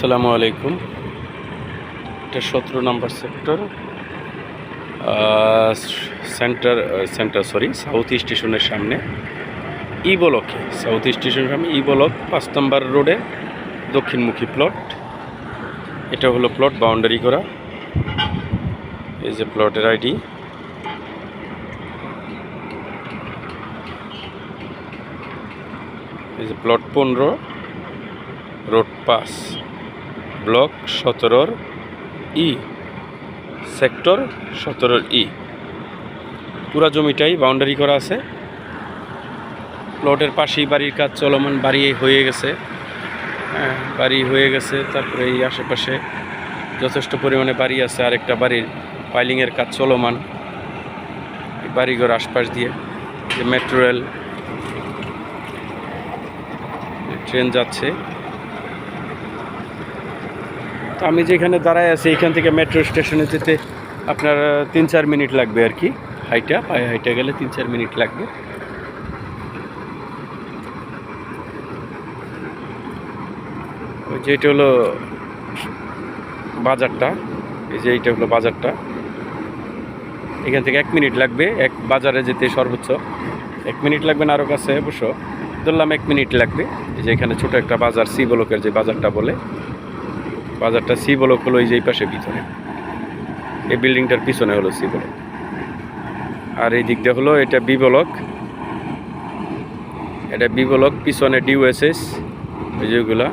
আসসালামু আলাইকুম। এটা সতেরো number sector. Center center, sorry, south স্টেশনের সামনে। ই ব্লকে, সাউথ স্টেশনের সামনে ই ব্লক, পাঁচ নম্বর রোডে দক্ষিণমুখী প্লট। এটা হলো প্লট বাউন্ডারি করা। এই যে প্লটের আইডি। এই যে প্লট পনেরো, রোড পাস ব্লক সতেরোর ই, সেক্টর সতেরোর ই। পুরা জমিটাই বাউন্ডারি করা আছে। প্লটের পাশেই বাড়ির কাজ চলমান, বাড়ি হয়ে গেছে। হ্যাঁ বাড়ি হয়ে গেছে, তারপরে এই আশেপাশে যথেষ্ট পরিমাণে বাড়ি আছে, আরেকটা বাড়ির পাইলিংয়ের কাজ চলমান। বাড়িঘর আশপাশ দিয়ে যে মেট্রো রেল ট্রেন যাচ্ছে তো আমি যেখানে দাঁড়ায় আছি, এখান থেকে মেট্রো স্টেশনে যেতে আপনার তিন চার মিনিট লাগবে আর কি। হাইটা, পায়ে হাইটা গেলে তিন চার মিনিট লাগবে। ওই যে এটা হলো বাজারটা, এই যে এইটা হলো বাজারটা। এখান থেকে এক মিনিট লাগবে, এক বাজারে যেতে সর্বোচ্চ। এক মিনিট লাগবে না আরও কাছে, অবশ্য। ধরলাম এক মিনিট লাগবে। এই যে এখানে ছোট একটা বাজার সি ব্লকের যে বাজারটা বলে। বাজারটা সি ব্লক হলো এই যে পাশে ভিতরে। এই বিল্ডিংটার পিছনে হলো সি ব্লক। আর এই দিকটা হলো এটা বি ব্লক। এটা বি ব্লক, পিছনে ডিউএসএস এই যেগুলা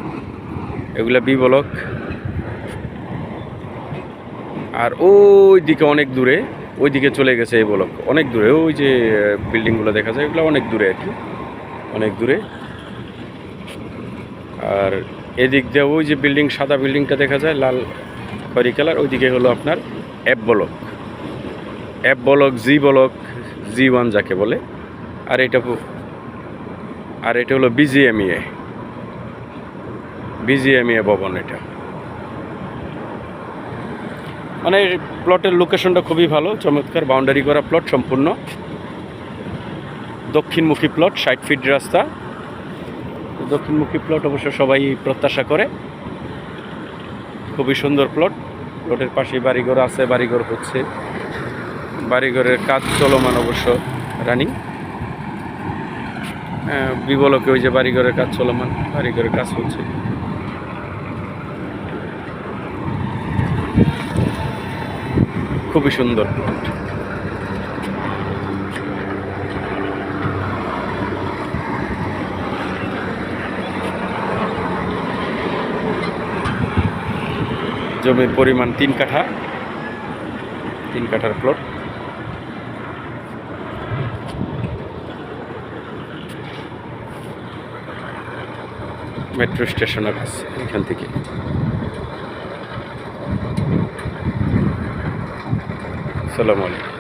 এগুলা বি ব্লক। আর ওই দিকে অনেক দূরে ওই দিকে চলে গেছে এই ব্লক। অনেক দূরে, ওই যে বিল্ডিংগুলো দেখা যায় এগুলো অনেক দূরে আর কি। অনেক দূরে। আর এদিক দিয়ে ওই যে বিল্ডিং, সাদা বিল্ডিংটা দেখা যায়, লাল খয়রি কালার, ওইদিকে হলো আপনার app block app block G block G one যাকে বলে। আর এটা আর এটা হলো বিজিএমইএ বিজিএমইএ ভবন এটা। মানে প্লটের লোকেশনটা খুবই ভালো, চমৎকার। বাউন্ডারি করা প্লট সম্পূর্ণ। দক্ষিণমুখী প্লট ষাট ফিট রাস্তা। দক্ষিণমুখী প্লট অবশ্য সবাই প্রত্যাশা করে। খুবই সুন্দর প্লট প্লটের পাশে বাড়িঘর আছে, বাড়িঘর হচ্ছে। বাড়িঘরের কাজ চলমান অবশ্য রানিং বিবলকে ওই যে বাড়িঘরের কাজ চলমান, বাড়িঘরের কাজ হচ্ছে। খুবই সুন্দর প্লট জমির পরিমাণ তিন কাঠা তিন কাঠার প্লট মেট্রো স্টেশনের কাছে এখান থেকে। সালাম আলাইকুম।